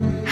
Mm-hmm.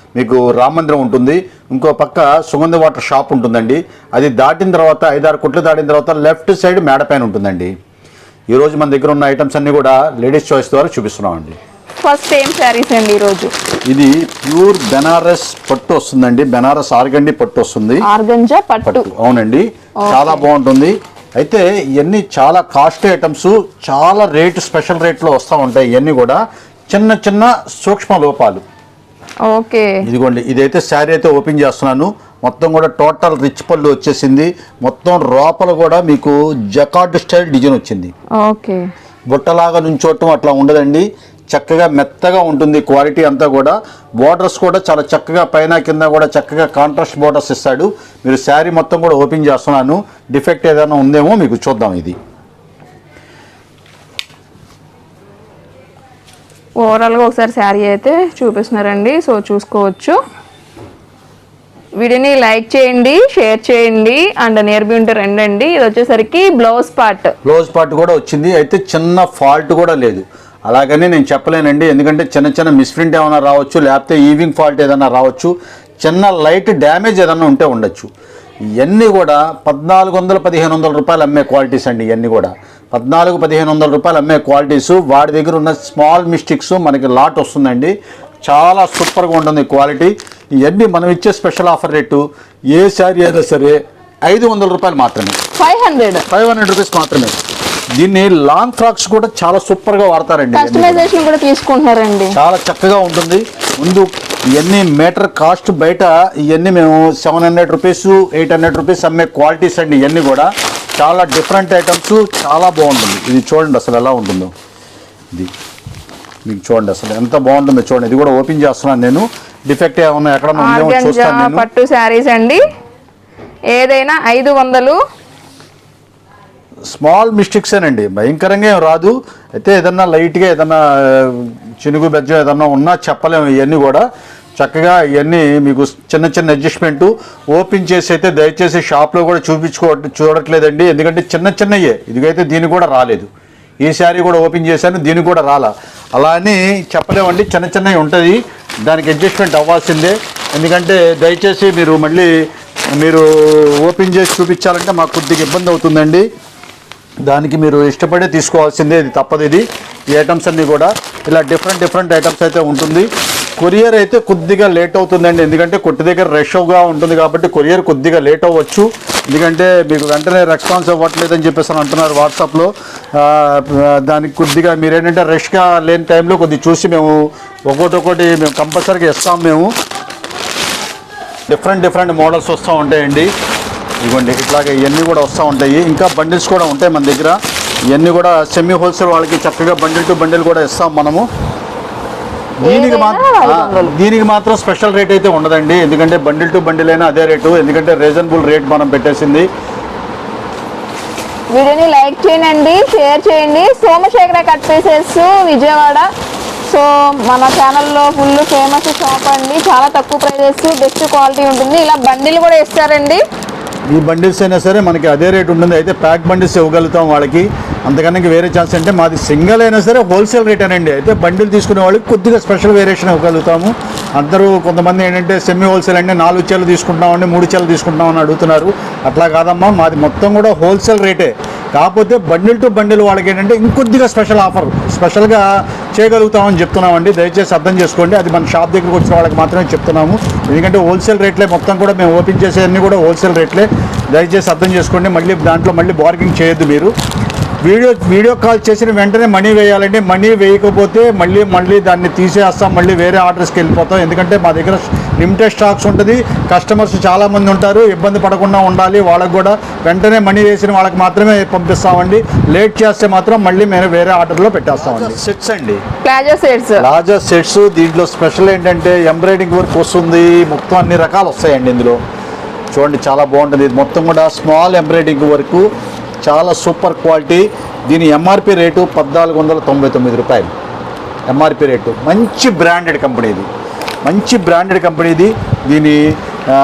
మీకు రామ మందిరం ఉంటుంది. ఇంకో పక్క సుగంధ వాటర్ షాప్ ఉంటుందండి. అది దాటిన తర్వాత ఐదారు కుట్లు దాటిన తర్వాత లెఫ్ట్ సైడ్ మేడ పైన ఉంటుందండి. ఈరోజు మన దగ్గర ఉన్న ఐటమ్స్ అన్నీ కూడా లేడీస్ చాయిస్ ద్వారా చూపిస్తున్నామండి. ఫస్ట్ ఏం శారీస్ అండి ఈరోజు? ఇది ప్యూర్ బెనారస్ పట్టు వస్తుందండి. బెనారస్ ఆర్గండి పట్టు వస్తుంది. ఆర్గంజా పట్టు. పట్టు. అవునండి. చాలా బాగుంటుంది. అయితే ఇవన్నీ చాలా కాస్ట్లీ ఐటమ్స్ చాలా రేట్ స్పెషల్ రేట్లో వస్తూ ఉంటాయి ఇవన్నీ కూడా. చిన్న చిన్న సూక్ష్మ లోపాలు. ఓకే. ఇదిగోండి ఇదైతే శారీ అయితే ఓపెన్ చేస్తున్నాను. మొత్తం కూడా టోటల్ రిచ్ పళ్ళు వచ్చేసింది. మొత్తం లోపల కూడా మీకు జకార్డ్ స్టైల్ డిజైన్ వచ్చింది. ఓకే. బుట్టలాగా నుంచోటం అట్లా ఉండదండి. చక్కగా మెత్తగా ఉంటుంది క్వాలిటీ అంతా కూడా. బోర్డర్స్ కూడా చాలా చక్కగా పైన కింద కూడా చక్కగా కాంట్రాస్ట్ బోర్డర్స్ ఇస్తాడు. మీరు శారీ మొత్తం కూడా ఓపెన్ చేస్తున్నాను. డిఫెక్ట్ ఏదైనా ఉందేమో మీకు చూద్దాం ఇది. ఓవరాల్గా ఒకసారి శారీ అయితే చూపిస్తున్నారండి. సో చూసుకోవచ్చు. వీడియోని లైక్ చేయండి షేర్ చేయండి అండ్ నియర్బీ ఉంటే రండి ఇది వచ్చేసరికి బ్లౌజ్ పార్ట్. బ్లౌజ్ పార్ట్ కూడా వచ్చింది. అయితే చిన్న ఫాల్ట్ కూడా లేదు. అలాగని నేను చెప్పలేనండి. ఎందుకంటే చిన్న చిన్న మిస్ప్రింట్ ఏమైనా రావచ్చు లేకపోతే ఈవింగ్ ఫాల్ట్ ఏదైనా రావచ్చు. చిన్న లైట్ డ్యామేజ్ ఏదైనా ఉంటే ఉండొచ్చు. ఇవన్నీ కూడా పద్నాలుగు వందల పదిహేను వందల రూపాయలు అమ్మే క్వాలిటీస్ అండి ఇవన్నీ కూడా. పద్నాలుగు పదిహేను వందల రూపాయలు అమ్మే క్వాలిటీస్ వాడి దగ్గర ఉన్న స్మాల్ మిస్టేక్స్ మనకి లాట్ వస్తుందండి. చాలా సూపర్గా ఉంటుంది క్వాలిటీ ఇవన్నీ మనం ఇచ్చే స్పెషల్ ఆఫర్ రేటు ఏ శారీ అయినా సరే ఐదు వందల రూపాయలు మాత్రమే. Five hundred. Five hundred rupees మాత్రమే. దీన్ని లాంగ్ ఫ్రాక్స్ కూడా చాలా సూపర్గా వాడతారండి. కస్టమైజేషన్ కూడా తీసుకుంటున్నారండి. చాలా చక్కగా ఉంటుంది. ముందు ఇవన్నీ మీటర్ కాస్ట్ బయట ఇవన్నీ మేము seven hundred rupees eight hundred rupees అమ్మే క్వాలిటీస్ అండి ఇవన్నీ కూడా. చాలా డిఫరెంట్ ఐటమ్స్ చాలా బాగుంటుంది. ఇది చూడండి అసలు ఎలా ఉంటుందో. ఇది మీకు చూడండి అసలు ఎంత బాగుంటుందో చూడండి. ఇది కూడా ఓపెన్ చేస్తున్నాను నేను. డిఫెక్ట్ ఏమన్నా ఎక్కడ పట్టు శారీస్ అండి. ఏదైనా ఐదు వందలు స్మాల్ మిస్టేక్సేనండి భయంకరంగా ఏం రాదు. అయితే ఏదన్నా లైట్గా ఏదన్నా చినుగు బెజ్జం ఏదన్నా ఉన్నా చెప్పలేము ఇవన్నీ కూడా. చక్కగా ఇవన్నీ మీకు చిన్న చిన్న అడ్జస్ట్మెంటు ఓపెన్ చేసి అయితే దయచేసి షాప్లో కూడా చూపించుకో చూడట్లేదండి. ఎందుకంటే చిన్న చిన్నయే. ఇదిగైతే దీనికి కూడా రాలేదు. ఈ శారీ కూడా ఓపెన్ చేశాను దీనికి కూడా రాలా. అలా అని చెప్పలేమండి. చిన్న చిన్నవి ఉంటుంది. దానికి అడ్జస్ట్మెంట్ అవ్వాల్సిందే. ఎందుకంటే దయచేసి మీరు మళ్ళీ మీరు ఓపెన్ చేసి చూపించాలంటే మాకు కొద్దిగా ఇబ్బంది అవుతుందండి. దానికి మీరు ఇష్టపడే తీసుకోవాల్సిందే ఇది తప్పదు ఇది. ఈ ఐటమ్స్ అన్నీ కూడా ఇలా డిఫరెంట్ డిఫరెంట్ ఐటమ్స్ అయితే ఉంటుంది. కొరియర్ అయితే కొద్దిగా లేట్ అవుతుందండి. ఎందుకంటే కొట్టి దగ్గర రష్గా ఉంటుంది కాబట్టి కొరియర్ కొద్దిగా లేట్ అవ్వచ్చు. ఎందుకంటే మీకు వెంటనే రెస్పాన్స్ అవ్వట్లేదని చెప్పేసి అని అంటున్నారు వాట్సాప్లో దానికి కొద్దిగా మీరు ఏంటంటే రష్గా లేని టైంలో కొద్దిగా చూసి మేము ఒక్కొక్కటి ఒకటి మేము కంపల్సరీగా ఇస్తాం మేము. డిఫరెంట్ డిఫరెంట్ మోడల్స్ వస్తూ ఉంటాయండి. ఇదిగోండి ఇట్లాగే ఇవన్నీ కూడా వస్తూ ఉంటాయి. ఇంకా బండిల్స్ కూడా ఉంటాయి మన దగ్గర. ఇవన్నీ కూడా సెమీ హోల్సేల్ వాళ్ళకి చక్కగా బండిల్ టు బండిల్ కూడా ఇస్తాం మనము. దీనికి మాత్రం. దీనికి మాత్రం స్పెషల్ రేట్ అయితే ఉండదండి. ఎందుకంటే బండిల్ టు బండిల్ అయినా అదే రేటు. ఎందుకంటే రీజనబుల్ రేట్ మనం పెట్టేసింది. వీడియోని లైక్ చేయండి షేర్ చేయండి. Somasekhara cut pieces Vijayawada. So మన ఛానల్లో ఫుల్ ఫేమస్ షాప్ అండి. చాలా తక్కువ ప్రైజెస్ బెస్ట్ క్వాలిటీ ఉంటుంది. ఇలా బండిలు కూడా ఇస్తారండి. ఈ బండిల్స్ అయినా సరే మనకి అదే రేట్ ఉంటుంది. అయితే ప్యాక్ బండిల్స్ ఇవ్వగలుగుతాం వాళ్ళకి. అంతకన్నా వేరే ఛాన్స్ అంటే మాది సింగిల్ అయినా సరే హోల్సేల్ రేట్ అనండి. అయితే బండిల్ తీసుకునే వాళ్ళకి కొద్దిగా స్పెషల్ వేరియేషన్ ఇవ్వగలుగుతాము. అందరూ కొంతమంది ఏంటంటే సెమీ హోల్సేల్ అంటే నాలుగు చీరలు తీసుకుంటామండి మూడు చీరలు తీసుకుంటామని అడుగుతున్నారు. అట్లా కాదమ్మా మాది మొత్తం కూడా హోల్సేల్ రేటే. కాకపోతే బండిల్ టు బండిల్ వాళ్ళకి ఏంటంటే ఇంకొద్దిగా స్పెషల్ ఆఫర్. స్పెషల్గా చేయగలుగుతామని చెప్తున్నామండి. దయచేసి అర్థం చేసుకోండి. అది మన షాప్ దగ్గరకు వచ్చిన వాళ్ళకి మాత్రమే చెప్తున్నాము. ఎందుకంటే హోల్సేల్ రేట్లే మొత్తం కూడా మేము ఓపెన్ చేసేవన్నీ కూడా హోల్సేల్ రేట్లే. దయచేసి అర్థం చేసుకోండి. మళ్ళీ దాంట్లో మళ్ళీ బార్గింగ్ చేయొద్దు మీరు. వీడియో వీడియో కాల్ చేసిన వెంటనే మనీ వేయాలండి. మనీ వేయకపోతే మళ్ళీ మళ్ళీ దాన్ని తీసేస్తాం. మళ్ళీ వేరే ఆర్డర్స్కి వెళ్ళిపోతాం. ఎందుకంటే మా దగ్గర లిమిటెడ్ స్టాక్స్ ఉంటుంది. కస్టమర్స్ చాలామంది ఉంటారు. ఇబ్బంది పడకుండా ఉండాలి. వాళ్ళకి కూడా వెంటనే మనీ వేసిన వాళ్ళకి మాత్రమే పంపిస్తామండి. లేట్ చేస్తే మాత్రం మళ్ళీ మేము వేరే ఆర్డర్లో పెట్టేస్తామండి. సెట్స్ అండి. ప్లాజో సెట్స్ రాజా సెట్స్ దీంట్లో స్పెషల్ ఏంటంటే ఎంబ్రాయిడింగ్ వర్క్ వస్తుంది. మొత్తం అన్ని రకాలు వస్తాయండి ఇందులో. చూడండి చాలా బాగుంటుంది. ఇది మొత్తం కూడా స్మాల్ ఎంబ్రాయిడింగ్ వర్క్ చాలా సూపర్ క్వాలిటీ. దీని ఎంఆర్పి రేటు పద్నాలుగు వందల తొంభై తొమ్మిది రూపాయలు. MRP rate. మంచి బ్రాండెడ్ కంపెనీ ఇది. మంచి బ్రాండెడ్ కంపెనీ ఇది. దీని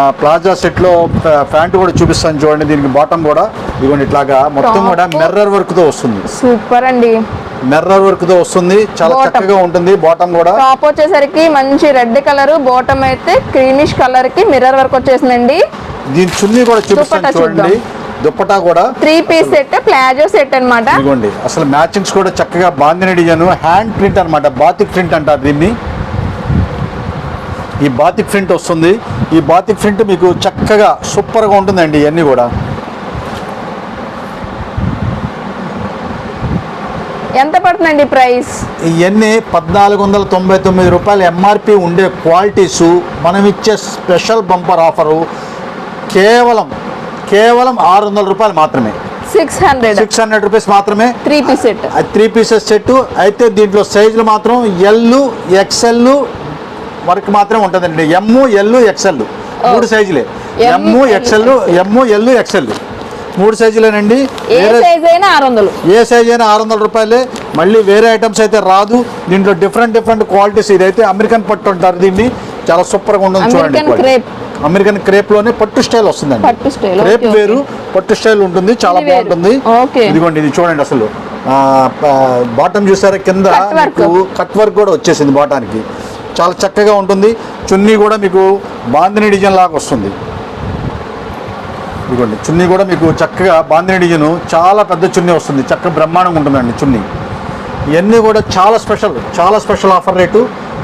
ప్లాజా సెట్లో ప్యా- ప్యాంట్ కూడా చూపిస్తాను చూడండి. దీనికి బాటమ్ కూడా. ఇదిగోండి ఇట్లాగా మొత్తం కూడా. మిర్రర్ వర్క్తో వస్తుంది. సూపర్ అండి. మిర్రర్ వర్క్తో వస్తుంది. చాలా. చక్కగా ఉంటుంది. బాటమ్ కూడా. టాప్ వచ్చేసరికి మంచి రెడ్ కలర్ బాటమ్ అయితే క్రీమిష్ కలర్కి మిర్రర్ వర్క్ వచ్చేసిందండి. దీని చున్నీ కూడా చూపిస్తాను చూడండి. దుప్పటా కూడా three piece set palazzo set అన్నమాట. ఇదిగోండి. అసలు మ్యాచింగ్స్ కూడా చక్కగా బాందిన డిజైన్ హ్యాండ్ ప్రింట్ అన్నమాట బాతిక్ ప్రింట్ అంటారు దీన్ని. ఈ బాతిక్ ప్రింట్ వస్తుంది. ఈ బాతిక్ ప్రింట్ మీకు చక్కగా సూపర్గా ఉంటుందండి ఇవన్నీ కూడా. ఎంత పడుతుందండి ప్రైస్? ఇవన్నీ పద్నాలుగు వందల తొంభై తొమ్మిది రూపాయలు ఎంఆర్పి ఉండే క్వాలిటీస్. మనం ఇచ్చే స్పెషల్ బంపర్ ఆఫరు. కేవలం కేవలం ఆరు వందల రూపాయలు మాత్రమే. Six hundred six hundred rupees మాత్రమే. Three piece set three pieces set అయితే దీంట్లో సైజులు మాత్రం ఎల్ ఎక్సెల్ వరకు మాత్రమే ఉంటుందండి. ఎమ్ ఎల్ ఎక్సెల్ మూడు సైజులే M L, XL M L XL మూడు సైజులేనండి ఏ సైజ్ అయినా ఆరు వందలు ఏ సైజ్ అయినా ఆరు వందల రూపాయలే. మళ్ళీ వేరే ఐటమ్స్ అయితే రాదు. దీంట్లో డిఫరెంట్ డిఫరెంట్ క్వాలిటీస్ ఇదైతే అమెరికన్ పట్టు అంటారు దీన్ని. చాలా సూపర్గా ఉంటుంది చూడండి. అమెరికన్ క్రేప్లోనే పట్టు స్టైల్ వస్తుందండి. పట్టు style, క్రేప్ వేరు పట్టు స్టైల్ ఉంటుంది చాలా. బాగుంటుంది. ఇదిగోండి ఇది చూడండి అసలు. బాటమ్ చూసారా కింద. మీకు కట్ వర్క్ కూడా వచ్చేసింది బాటానికి. చాలా చక్కగా ఉంటుంది. చున్నీ కూడా మీకు బాందిని డిజైన్ లాగా వస్తుంది. ఇదిగోండి చున్నీ కూడా మీకు చక్కగా బాందిని డిజైన్ చాలా పెద్ద చున్నీ వస్తుంది. చక్కగా బ్రహ్మాండంగా ఉంటుందండి చున్నీ. ఇవన్నీ కూడా చాలా స్పెషల్ చాలా స్పెషల్ ఆఫర్ రేటు.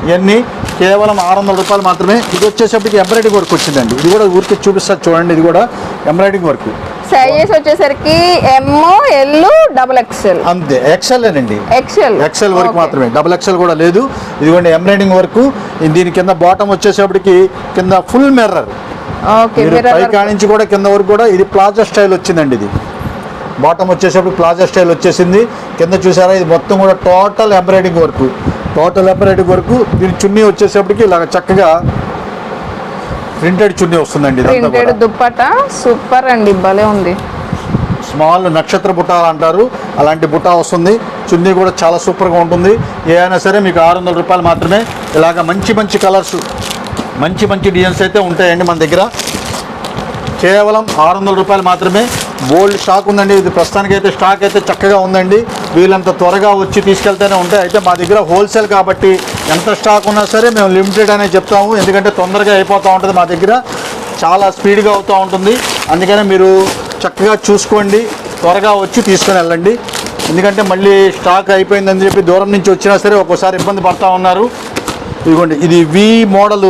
ఇవన్నీ కేవలం ఆరు వందల రూపాయలు మాత్రమే. ఇది వచ్చేసరికి ఎంబ్రాయిడింగ్ వర్క్ వచ్చిందండి. ఇది కూడా ఊరికి చూపిస్తారు చూడండి ఇది కూడా ఎంబ్రాయిడింగ్ వర్క్. సైజెస్ వచ్చేసరికి ఎమ్ ఎల్ డబుల్ ఎక్స్ఎల్ అంతే. ఎక్సెల్ అండి ఎక్స్ఎల్ ఎక్సెల్ వర్క్ మాత్రమే. డబుల్ ఎక్సెల్ కూడా లేదు. ఇదిగోండి ఎంబ్రాయిడింగ్ వర్క్. దీని కింద బాటమ్ వచ్చేసేపటికి కింద ఫుల్ మిర్రర్ పై కానించి కూడా కింద వరకు కూడా ఇది ప్లాజా స్టైల్ వచ్చిందండి ఇది. బాటమ్ వచ్చేసరికి ప్లాజా స్టైల్ వచ్చేసింది. కింద చూసారా ఇది మొత్తం కూడా total embroidering work total embroidering work దీని చున్నీ వచ్చేసరికి ఇలాగ చక్కగా ప్రింటెడ్ చున్నీ వస్తుందండి ప్రింటెడ్ దుప్పట? సూపర్ అండి భలే ఉంది. స్మాల్ నక్షత్ర బుట్టాలు అంటారు. అలాంటి బుట్ట వస్తుంది. చున్నీ కూడా చాలా సూపర్గా ఉంటుంది. ఏదైనా సరే మీకు ఆరు వందల రూపాయలు మాత్రమే ఇలాగ మంచి మంచి కలర్స్ మంచి మంచి డిజైన్స్ అయితే ఉంటాయండి మన దగ్గర. కేవలం ఆరు వందల రూపాయలు మాత్రమే బోల్డ్ స్టాక్ ఉందండి. ఇది ప్రస్తుతానికి అయితే స్టాక్ అయితే చక్కగా ఉందండి. వీళ్ళంత త్వరగా వచ్చి తీసుకెళ్తూనే ఉంటాయి. అయితే మా దగ్గర హోల్సేల్ కాబట్టి ఎంత స్టాక్ ఉన్నా సరే మేము లిమిటెడ్ అనే చెప్తాము. ఎందుకంటే తొందరగా అయిపోతూ ఉంటుంది మా దగ్గర. చాలా స్పీడ్గా అవుతూ ఉంటుంది. అందుకనే మీరు చక్కగా చూసుకోండి. త్వరగా వచ్చి తీసుకొని వెళ్ళండి. ఎందుకంటే మళ్ళీ స్టాక్ అయిపోయిందని చెప్పి దూరం నుంచి వచ్చినా సరే ఒక్కోసారి ఇబ్బంది పడతా ఉన్నారు. ఇదిగోండి. ఇది వి మోడల్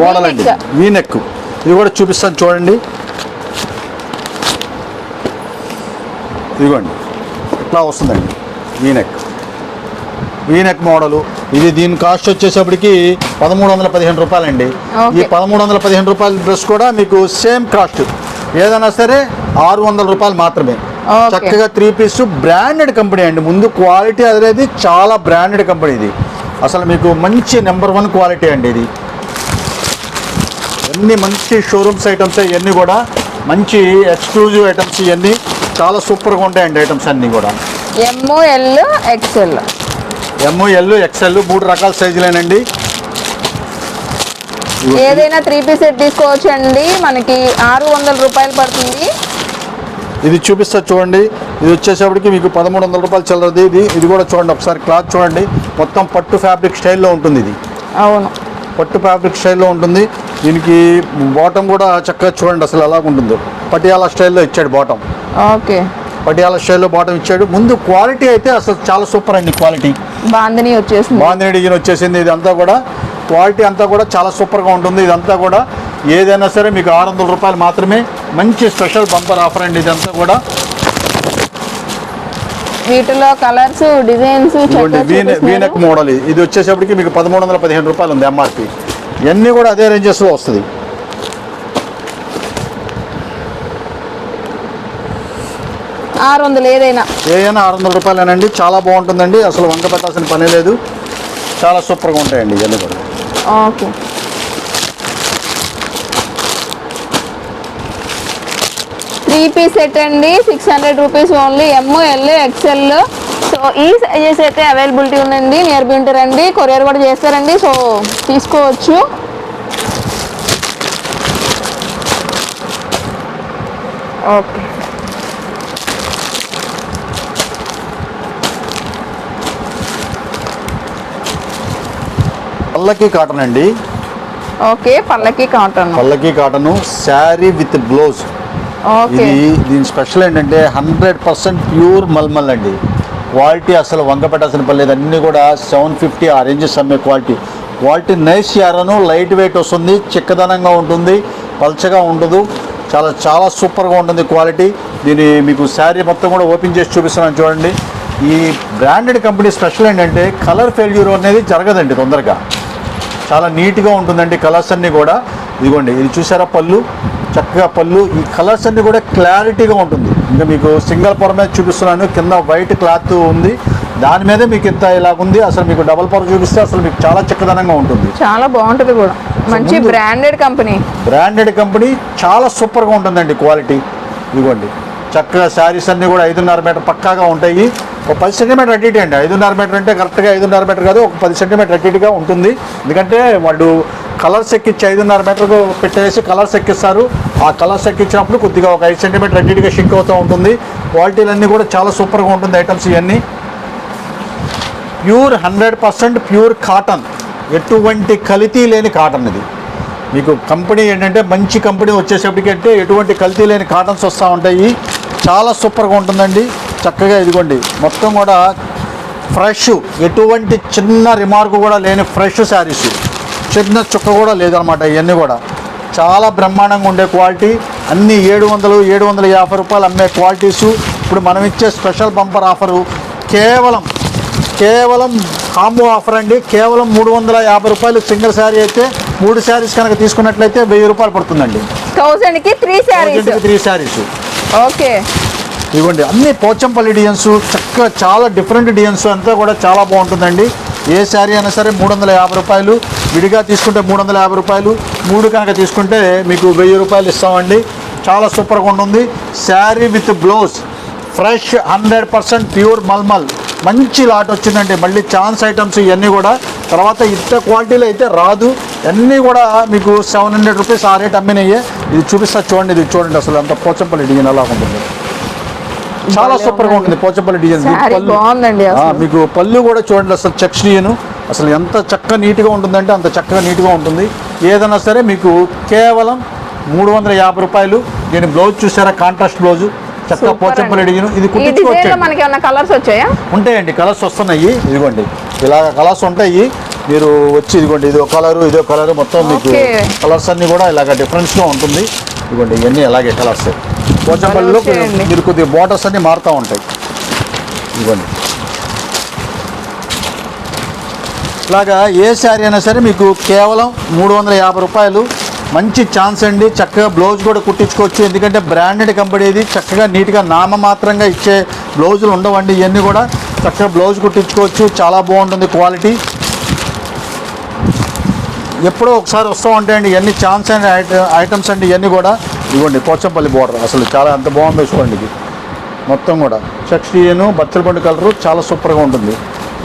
మోడల్ అండి. వీ నెక్ ఇది కూడా చూపిస్తాను. చూడండి. ఇదిగోండి ఇట్లా వస్తుందండి. V neck V neck model ఇది దీని కాస్ట్ వచ్చేసప్పటికి పదమూడు వందల పదిహేను రూపాయలండి. ఈ పదమూడు వందల పదిహేను రూపాయల డ్రెస్ కూడా మీకు సేమ్ కాస్ట్ ఏదైనా సరే ఆరు వందల రూపాయలు మాత్రమే. చక్కగా త్రీ పీస్ బ్రాండెడ్ కంపెనీ అండి. ముందు క్వాలిటీ అనేది చాలా బ్రాండెడ్ కంపెనీ ఇది. అసలు మీకు మంచి నెంబర్ వన్ క్వాలిటీ అండి ఇది. అన్ని మంచి షోరూమ్స్ ఐటమ్స్ ఇవన్నీ కూడా మంచి ఎక్స్క్లూజివ్ ఐటమ్స్ ఇవన్నీ చాలా సూపర్గా ఉంటాయండి ఐటమ్స్ అన్నీ కూడా. M L XL M L XL మూడు రకాల సైజులేనండి. ఏదైనా త్రీ పీస్ సెట్ తీసుకోవచ్చు అండి మనకి ఆరు వందల రూపాయలు పడుతుంది. ఇది చూపిస్తా చూడండి. ఇది వచ్చేసప్పటికి మీకు పదమూడు వందల రూపాయలు చిల్లరది. ఇది ఇది కూడా చూడండి ఒకసారి క్లాత్ చూడండి. మొత్తం పట్టు ఫ్యాబ్రిక్ స్టైల్లో ఉంటుంది ఇది. అవును. పట్టు ఫ్యాబ్రిక్ స్టైల్లో ఉంటుంది. దీనికి బాటమ్ కూడా చక్కగా చూడండి అసలు ఎలా ఉంటుందో. పటియాలా స్టైల్లో ఇచ్చాడు బాటమ్ ఓకే. పటియాల స్టైల్లో బాటం ఇచ్చాడు. ముందు క్వాలిటీ అయితే అసలు చాలా సూపర్ అండి క్వాలిటీ బాందిని వచ్చేసింది. బాందిని డిజైన్ వచ్చేసింది. ఇదంతా కూడా క్వాలిటీ అంతా కూడా చాలా సూపర్గా ఉంటుంది. ఇదంతా కూడా ఏదైనా సరే మీకు ఆరు వందల రూపాయలు మాత్రమే మంచి స్పెషల్ బంపర్ ఆఫర్ అండి. ఇదంతా కూడా వీటిలో కలర్స్ డిజైన్స్ వీనెక్ మోడల్ ఇది. ఇది వచ్చేసప్పటికి మీకు పదమూడు వందల పదిహేను రూపాయలు ఉంది ఎంఆర్పి ఇవన్నీ కూడా అదే రేంజెస్లో వస్తుంది. ఆరు వందలు ఏదైనా. ఏదైనా ఆరు వందల రూపాయలేనండి. చాలా బాగుంటుందండి. అసలు వంక పెట్టాల్సిన పని లేదు. చాలా సూపర్గా ఉంటాయండి ఇవన్నీ కూడా. ఓకే. త్రీ పీస్ సెట్ అండి. Six hundred rupees only. M L XL so ఈ సైజెస్ అయితే అవైలబిలిటీ ఉందండి. నియర్ బి ఉంటారండి కొరియర్ కూడా చేస్తారండి. సో తీసుకోవచ్చు. ఓకే. పల్లకి కాటన్ అండి. Okay Pallaki cotton. Pallaki cotton sari with blouse. Okay. ఇది దీని స్పెషల్ ఏంటంటే హండ్రెడ్ పర్సెంట్ ప్యూర్ మల్మల్ అండి. క్వాలిటీ అసలు వంక పెట్టాల్సిన పని లేదు. అన్నీ కూడా సెవెన్ ఫిఫ్టీ ఆ రేంజెస్ అమ్మే quality. Quality nice yarn light weight వస్తుంది చిక్కదనంగా ఉంటుంది పల్చగా ఉండదు. చాలా చాలా సూపర్గా ఉంటుంది క్వాలిటీ. దీని మీకు శారీ మొత్తం కూడా ఓపెన్ చేసి చూపిస్తున్నాను చూడండి. ఈ బ్రాండెడ్ కంపెనీ స్పెషల్ ఏంటంటే కలర్ ఫెయిల్యూర్ అనేది జరగదండి తొందరగా. చాలా నీట్గా ఉంటుందండి కలర్స్ అన్నీ కూడా. ఇదిగోండి ఇది చూసారా పళ్ళు? చక్కగా పళ్ళు. ఈ కలర్స్ అన్నీ కూడా క్లారిటీగా ఉంటుంది. ఇంకా మీకు సింగల్ పొర మీద చూపిస్తున్నాను. కింద వైట్ క్లాత్ ఉంది. దాని మీదే మీకు ఇంత ఇలా ఉంది అసలు మీకు డబల్ పొర చూపిస్తే అసలు మీకు చాలా చక్కదనంగా ఉంటుంది. చాలా బాగుంటుంది కూడా. మంచి బ్రాండెడ్ కంపెనీ బ్రాండెడ్ కంపెనీ చాలా సూపర్గా ఉంటుందండి క్వాలిటీ. ఇదిగోండి. చక్కగా శారీస్ అన్నీ కూడా ఐదున్నర మీటర్ పక్కాగా ఉంటాయి. ఒక పది సెంటీమీటర్ అటు ఇటు అండి. ఐదున్నర మీటర్ అంటే కరెక్ట్గా ఐదున్నర మీటర్ కాదు ఒక పది సెంటీమీటర్ అటు ఇటుగా ఉంటుంది. ఎందుకంటే వాళ్ళు కలర్స్ ఎక్కించి ఐదున్నర మీటర్కు పెట్టేసి కలర్స్ ఎక్కిస్తారు. ఆ కలర్స్ ఎక్కించినప్పుడు కొద్దిగా ఒక ఐదు సెంటీమీటర్ అటు ఇటుగా షింక్ అవుతూ ఉంటుంది. క్వాలిటీలన్నీ కూడా చాలా సూపర్గా ఉంటుంది ఐటమ్స్ ఇవన్నీ. Pure hundred percent pure cotton. ఎటువంటి కల్తీ లేని కాటన్ ఇది. మీకు కంపెనీ ఏంటంటే మంచి కంపెనీ వచ్చేసప్పటికి అంటే ఎటువంటి కల్తీ లేని కాటన్స్ వస్తూ ఉంటాయి. చాలా సూపర్గా ఉంటుందండి. చక్కగా ఇదిగోండి. మొత్తం కూడా ఫ్రెష్ ఎటువంటి చిన్న రిమార్క్ కూడా లేని ఫ్రెష్ శారీస్ చిన్న చుక్క కూడా లేదనమాట ఇవన్నీ కూడా. చాలా బ్రహ్మాండంగా ఉండే క్వాలిటీ అన్ని ఏడు వందలు ఏడు వందల యాభై రూపాయలు అమ్మే క్వాలిటీస్ ఇప్పుడు మనం ఇచ్చే స్పెషల్ బంపర్ ఆఫరు కేవలం కేవలం కాంబో ఆఫర్ అండి. కేవలం మూడు వందల యాభై రూపాయలు సింగిల్ శారీ అయితే మూడు శారీస్ కనుక తీసుకున్నట్లయితే వెయ్యి రూపాయలు పడుతుందండి. Three saris three saris okay. ఇవ్వండి. అన్ని పోచంపల్లి డిజైన్స్ చక్కగా చాలా డిఫరెంట్ డిజైన్స్ అంతా కూడా చాలా బాగుంటుందండి. ఏ శారీ అయినా సరే మూడు వందల యాభై రూపాయలు. విడిగా తీసుకుంటే మూడు వందల యాభై రూపాయలు. మూడు కనుక తీసుకుంటే మీకు వెయ్యి రూపాయలు ఇస్తామండి. చాలా సూపర్గా ఉంటుంది. Sari with blouse fresh hundred percent pure mulmul. మంచి లాట్ వచ్చిందండి. మళ్ళీ ఛాన్స్ ఐటమ్స్ ఇవన్నీ కూడా. తర్వాత ఇంత క్వాలిటీలో అయితే రాదు. అన్నీ కూడా మీకు సెవెన్ హండ్రెడ్ రూపీస్ ఆ రేట్ అమ్మినయ్యే ఇది చూపిస్తా చూడండి ఇది చూడండి అసలు అంత పోచంపల్లి డిజైన్ ఎలా ఉంటుంది. చాలా భలే సూపర్గా ఉంటుంది పోచంపల్లి డిజైన్ బాగుందండి మీకు పళ్ళు కూడా చూడండి అసలు చెక్స్ డిజైన్ అసలు ఎంత చక్కగా నీట్గా ఉంటుందంటే అంత చక్కగా నీట్గా ఉంటుంది. ఏదైనా సరే మీకు కేవలం మూడు వందల యాభై రూపాయలు. దీని బ్లౌజ్ చూసారా? కాంట్రాస్ట్ బ్లౌజ్ చక్కగా పోచంపల్లి. డిజైన్ ఇది కుట్టించుకోవచ్చు. మనకి కలర్స్ వచ్చాయా? ఉంటాయండి కలర్స్ వస్తున్నాయి. ఇదిగోండి. ఇలాగ కలర్స్ ఉంటాయి. మీరు వచ్చి ఇదిగోండి ఇదో కలరు ఇదో కలరు మొత్తం మీకు. కలర్స్ అన్ని కూడా ఇలాగ డిఫరెన్స్గా ఉంటుంది. ఇదిగోండి ఇవన్నీ అలాగే కలర్స్ పోచంపల్లిలో. మీరు కొద్దిగా బార్డర్స్ అన్ని మారుతూ ఉంటాయి. ఇదిగోండి. ఇలాగా ఏ శారీ అయినా సరే మీకు కేవలం మూడు వందల యాభై రూపాయలు. మంచి ఛాన్స్ అండి. చక్కగా బ్లౌజ్ కూడా కుట్టించుకోవచ్చు. ఎందుకంటే బ్రాండెడ్ కంపెనీ ఇది. చక్కగా నీట్గా నామమాత్రంగా ఇచ్చే బ్లౌజులు ఉండవండి. ఇవన్నీ కూడా చక్కగా బ్లౌజ్ కుట్టించుకోవచ్చు. చాలా బాగుంటుంది క్వాలిటీ ఎప్పుడో ఒకసారి వస్తూ ఉంటాయండి ఇవన్నీ ఛాన్స్ అండ్ ఐటమ్స్ అండి ఇవన్నీ కూడా. ఇవ్వండి పోచంపల్లి బోర్డర్ అసలు చాలా ఎంత బాగుందో చూడండి ఇది. మొత్తం కూడా. చెక్స్ డిజైన్ బచ్చల పండు కలరు చాలా సూపర్గా ఉంటుంది.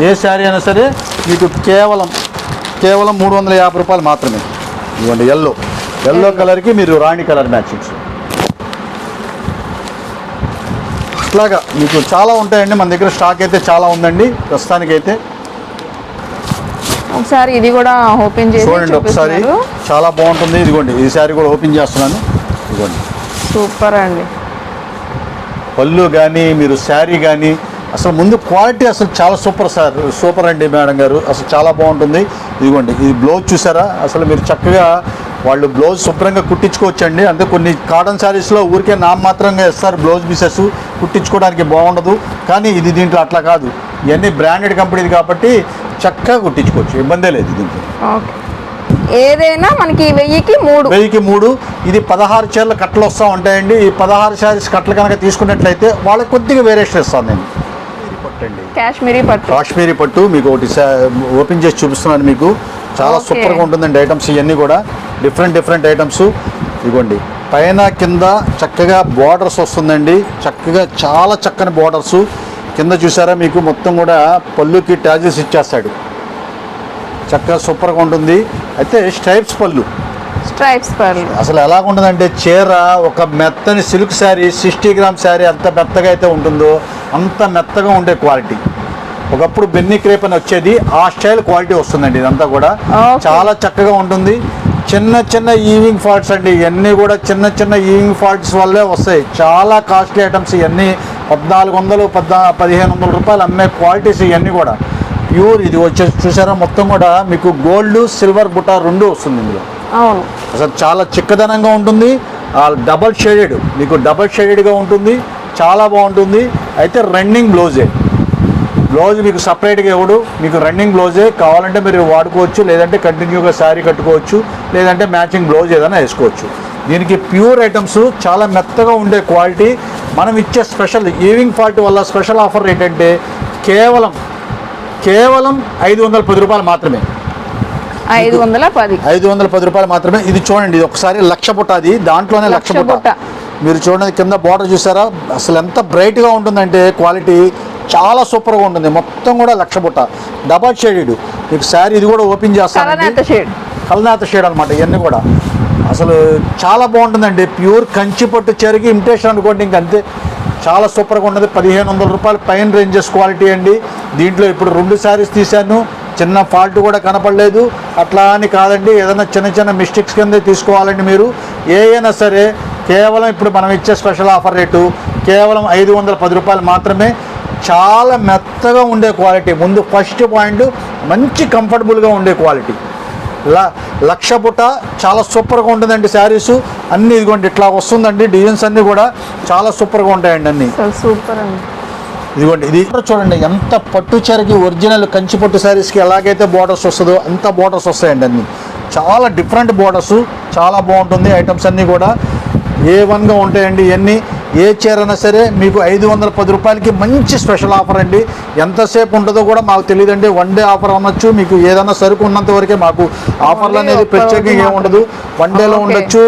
ఏ శారీ అయినా సరే మీకు కేవలం కేవలం మూడు వందల యాభై రూపాయలు మాత్రమే. ఇవ్వండి ఎల్లో ఎల్లో కలర్కి మీరు రాణి కలర్ మ్యాచింగ్స్ ఇట్లాగా మీకు చాలా ఉంటాయండి మన దగ్గర స్టాక్ అయితే చాలా ఉందండి ప్రస్తుతానికైతే. ఒకసారి ఇది కూడా ఓపెన్ చేసి చూడండి ఒకసారి. చాలా బాగుంటుంది. ఇదిగోండి ఈ శారీ కూడా ఓపెన్ చేస్తున్నాను. ఇదిగోండి. సూపర్ అండి. పళ్ళు కానీ మీరు శారీ కానీ అసలు ముందు క్వాలిటీ అసలు చాలా సూపర్ సార్ సూపర్ అండి మేడం గారు. అసలు చాలా బాగుంటుంది. ఇదిగోండి ఇది బ్లౌజ్ చూసారా? అసలు మీరు చక్కగా వాళ్ళు బ్లౌజ్ శుభ్రంగా కుట్టించుకోవచ్చండి. అంటే కొన్ని కాటన్ శారీస్లో ఊరికే నామమాత్రంగా ఇస్తారు బ్లౌజ్ పీసెస్ కుట్టించుకోవడానికి బాగుండదు. కానీ ఇది దీంట్లో అట్లా కాదు. ఇవన్నీ బ్రాండెడ్ కంపెనీది కాబట్టి చక్కగా కుట్టించుకోవచ్చు. ఇబ్బందే లేదు దీంట్లో. ఏదైనా మనకి వెయ్యికి మూడు. వెయ్యికి మూడు. ఇది పదహారు చీరల కట్టలు వస్తూ ఉంటాయండి. ఈ పదహారు శారీస్ కట్టలు కనుక తీసుకున్నట్లయితే వాళ్ళకి కొద్దిగా వేరియేషన్ ఇస్తాను నేను. కాశ్మీరీ పట్టు. కాశ్మీరీ పట్టు మీకు ఒకటి ఓపెన్ చేసి చూపిస్తున్నాను మీకు. చాలా. సూపర్గా ఉంటుందండి ఐటమ్స్ ఇవన్నీ కూడా. డిఫరెంట్ డిఫరెంట్ ఐటమ్స్ ఇదిగోండి. పైన కింద చక్కగా బార్డర్స్ వస్తుందండి. చక్కగా చాలా చక్కని బార్డర్స్ కింద చూసారా మీకు మొత్తం కూడా పళ్ళుకి ట్యాజెస్ ఇచ్చేస్తాడు. చక్కగా సూపర్గా ఉంటుంది. అయితే స్ట్రైప్స్ పళ్ళు. స్ట్రైప్స్ పర్లు అసలు ఎలా ఉంటుందంటే చీర ఒక మెత్తని silk sari sixty gram sari ఎంత మెత్తగా అయితే ఉంటుందో అంత మెత్తగా ఉండే క్వాలిటీ ఒకప్పుడు బెన్ని క్రేప్ అని వచ్చేది ఆ స్టైల్ క్వాలిటీ వస్తుందండి ఇదంతా కూడా. చాలా చక్కగా ఉంటుంది. చిన్న చిన్న ఈవింగ్ ఫాల్ట్స్ అండి ఇవన్నీ కూడా చిన్న చిన్న ఈవింగ్ ఫాల్ట్స్ వల్లే వస్తాయి. చాలా కాస్ట్లీ ఐటమ్స్ ఇవన్నీ పద్నాలుగు వందలు పద్నా పదిహేను వందల రూపాయలు అమ్మే క్వాలిటీస్ ఇవన్నీ కూడా. ప్యూర్ ఇది వచ్చే చూసారా మొత్తం కూడా మీకు గోల్డ్ సిల్వర్ బుట్ట రెండు వస్తుంది ఇందులో. అవును. అసలు చాలా చిక్కదనంగా ఉంటుంది. డబల్ షేడెడ్ మీకు డబల్ షేడెడ్గా ఉంటుంది. చాలా బాగుంటుంది. అయితే రన్నింగ్ బ్లౌజే. బ్లౌజ్ మీకు సపరేట్గా ఇవ్వడు. మీకు రన్నింగ్ బ్లౌజే కావాలంటే మీరు వాడుకోవచ్చు లేదంటే కంటిన్యూగా శారీ కట్టుకోవచ్చు లేదంటే మ్యాచింగ్ బ్లౌజ్ ఏదైనా వేసుకోవచ్చు. దీనికి ప్యూర్ ఐటమ్స్ చాలా మెత్తగా ఉండే క్వాలిటీ మనం ఇచ్చే స్పెషల్ ఈవింగ్ ఫాల్ట్ వల్ల స్పెషల్ ఆఫర్ ఏంటంటే కేవలం కేవలం ఐదు వందల పది రూపాయలు మాత్రమే. ఐదు వందల పది. ఐదు వందల పది రూపాయలు మాత్రమే. ఇది చూడండి ఇది ఒకసారి లక్ష బుట్ట అది దాంట్లోనే లక్ష బుట్ట. మీరు చూడండి కింద బార్డర్ చూసారా? అసలు ఎంత బ్రైట్గా ఉంటుందంటే క్వాలిటీ చాలా సూపర్గా ఉంటుంది. మొత్తం కూడా లక్ష బుట్ట. Double shaded. మీకు శారీ ఇది కూడా ఓపెన్ చేస్తాను కలనేత కల్నాథ షేడ్ అనమాట ఇవన్నీ కూడా. అసలు చాలా బాగుంటుందండి. ప్యూర్ కంచి పట్టు చెరికి ఇమిటేషన్ అనుకోండి ఇంక అంతే. చాలా సూపర్గా ఉన్నది. పదిహేను వందల రూపాయలు పైన రేంజెస్ క్వాలిటీ అండి. దీంట్లో ఇప్పుడు రెండు శారీస్ తీశాను. చిన్న ఫాల్ట్ కూడా కనపడలేదు. అట్లా అని కాదండి. ఏదైనా చిన్న చిన్న మిస్టేక్స్ కింద తీసుకోవాలండి మీరు. ఏ అయినా సరే కేవలం ఇప్పుడు మనం ఇచ్చే స్పెషల్ ఆఫర్ రేటు కేవలం ఐదు వందల పది రూపాయలు మాత్రమే. చాలా మెత్తగా ఉండే క్వాలిటీ ముందు ఫస్ట్ పాయింట్ మంచి కంఫర్టబుల్గా ఉండే క్వాలిటీ ల లక్ష బుట్ట చాలా సూపర్గా ఉంటుందండి శారీస్. అన్నీ ఇదిగోండి ఇట్లా వస్తుందండి డిజైన్స్ అన్నీ కూడా చాలా సూపర్గా ఉంటాయండి అన్నీ. సూపర్ అండి. ఇదిగోండి ఇది కూడా చూడండి ఎంత పట్టు చీరకి ఒరిజినల్ కంచి పట్టు శారీస్కి ఎలాగైతే బోర్డర్స్ వస్తుందో అంత బోర్డర్స్ వస్తాయండి అన్నీ. చాలా డిఫరెంట్ బోర్డర్స్ చాలా బాగుంటుంది ఐటమ్స్ అన్నీ కూడా. ఏ వన్గా ఉంటాయండి ఇవన్నీ. ఏ చీర అయినా సరే మీకు ఐదు వందల పది రూపాయలకి మంచి స్పెషల్ ఆఫర్ అండి. ఎంతసేపు ఉంటుందో కూడా మాకు తెలియదండి. వన్ డే ఆఫర్ అనొచ్చు. మీకు ఏదైనా సరుకు ఉన్నంత వరకే మాకు ఆఫర్లు అనేది ప్రత్యేకంగా ఉండదు. వన్ డేలో. ఉండొచ్చు.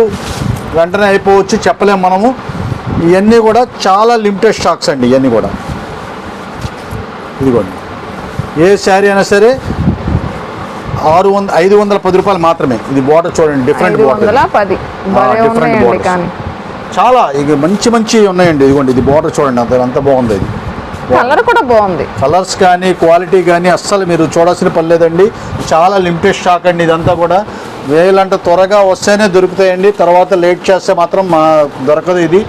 వెంటనే అయిపోవచ్చు. చెప్పలేము మనము. ఇవన్నీ కూడా చాలా లిమిటెడ్ స్టాక్స్ అండి. ఇవన్నీ కూడా. ఇదిగోండి. ఏ శారీ అయినా సరే ఆరు వంద ఐదు వందల పది రూపాయలు మాత్రమే. ఇది బార్డర్ చూడండి. డిఫరెంట్ భలే డిఫరెంట్ కానీ. చాలా ఇక మంచి మంచి ఉన్నాయండి. ఇదిగోండి ఇది బార్డర్ చూడండి అంత అంత బాగుంది ఇది. కలర్ కూడా బాగుంది. కలర్స్ కానీ క్వాలిటీ కానీ అస్సలు మీరు చూడాల్సిన పని లేదండి. చాలా లిమిటెడ్ స్టాక్ అండి ఇదంతా కూడా. వేలంటే త్వరగా వస్తేనే దొరుకుతాయండి. తర్వాత లేట్ చేస్తే మాత్రం మా దొరకదు ఇది.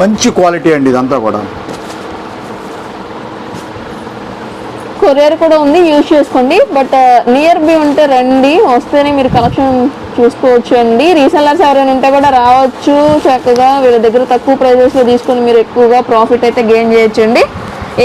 మంచి క్వాలిటీ అండి ఇదంతా కూడా. కొరియర్ కూడా ఉంది యూజ్ చేసుకోండి. బట్ నియర్ బై ఉంటే రండి. వస్తేనే మీరు కలెక్షన్ చూసుకోవచ్చు అండి రీసెల్లర్స్ ఎవరైనా ఉంటే కూడా రావచ్చు. చక్కగా వీళ్ళ దగ్గర తక్కువ ప్రైజెస్లో తీసుకొని మీరు ఎక్కువగా ప్రాఫిట్ అయితే గెయిన్ చేయొచ్చు అండి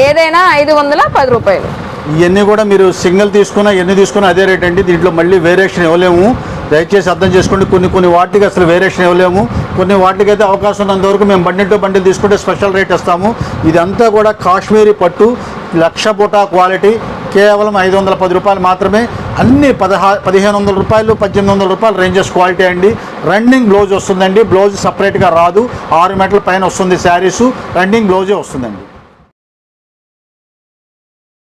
ఏదైనా ఐదు వందల పది రూపాయలు. ఇవన్నీ కూడా మీరు సింగిల్ తీసుకున్నా ఎన్ని తీసుకున్నా అదే రేట్ అండి. దీంట్లో మళ్ళీ వేరియేషన్ ఇవ్వలేము. దయచేసి అర్థం చేసుకోండి. కొన్ని కొన్ని వాటికి అసలు వేరియేషన్ ఇవ్వలేము. కొన్ని వాటికి అయితే అవకాశం ఉన్నంత వరకు మేము బండితో బండిలు తీసుకుంటే స్పెషల్ రేట్ ఇస్తాము. ఇదంతా కూడా కాశ్మీరీ పట్టు లక్ష బుటా క్వాలిటీ కేవలం ఐదు వందల పది రూపాయలు మాత్రమే. అన్ని పదహా పదిహేను వందల రూపాయలు పద్దెనిమిది వందల రూపాయలు రేంజెస్ క్వాలిటీ అండి. రన్నింగ్ బ్లౌజ్ వస్తుందండి. బ్లౌజ్ సపరేట్గా రాదు. ఆరు మీటర్ల పైన వస్తుంది శారీసు. రన్నింగ్ బ్లౌజే వస్తుందండి.